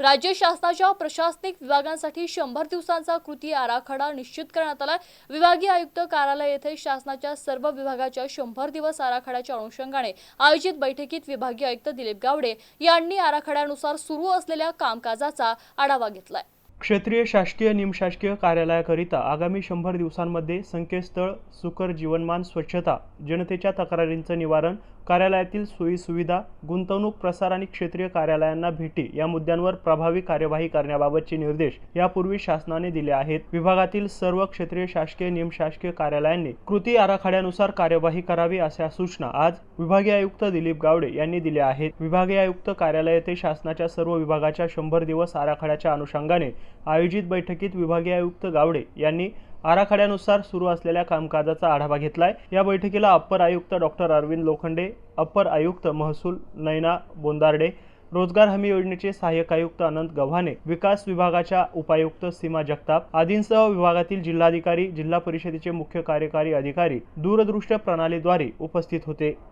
राज्य शासनाच्या प्रशासनिक विभागांसाठी शंभर दिवसांचा कृती आराखडा निश्चित करण्यात आला विभागीय आयुक्त कार्यालय येथे शासनाच्या सर्व विभागाच्या शंभर दिवस आराखड्याच्या अनुषंगाने आयोजित बैठकीत विभागीय आयुक्त दिलीप गावडे यांनी आराखड्यानुसार सुरू असलेल्या कामकाजाचा आढावा घेतलाय. क्षेत्रीय शासकीय निमशासकीय कार्यालयाकरिता आगामी शंभर दिवसांमध्ये संकेतस्थळ सुकर जीवनमान स्वच्छता जनतेच्या तक्रारींचं निवारण कार्यालयातील सोयीसुविधा गुंतवणूक प्रसार आणि क्षेत्रीय कार्यालयांना भेटी या मुद्द्यांवर प्रभावी कार्यवाही करण्याबाबतचे निर्देश यापूर्वी शासनाने दिले आहेत. विभागातील सर्व क्षेत्रीय शासकीय निमशासकीय कार्यालयांनी कृती आराखड्यानुसार कार्यवाही करावी अशा सूचना आज विभागीय आयुक्त दिलीप गावडे यांनी दिल्या आहेत. विभागीय आयुक्त कार्यालय येथे शासनाच्या सर्व विभागाच्या शंभर दिवस आराखड्याच्या अनुषंगाने आयोजित बैठकीत विभागीय आयुक्त गावडे यांनी आराखड्यानुसार सुरू असलेल्या कामकाजाचा आढावा घेतलाय. या बैठकीला अप्पर आयुक्त डॉक्टर अरविंद लोखंडे अप्पर आयुक्त महसूल नैना बोंदार्डे रोजगार हमी योजनेचे सहाय्यक आयुक्त अनंत गव्हाणे विकास विभागाच्या उपायुक्त सीमा जगताप आदींसह विभागातील जिल्हाधिकारी जिल्हा परिषदेचे मुख्य कार्यकारी अधिकारी दूरदृश्य प्रणालीद्वारे उपस्थित होते.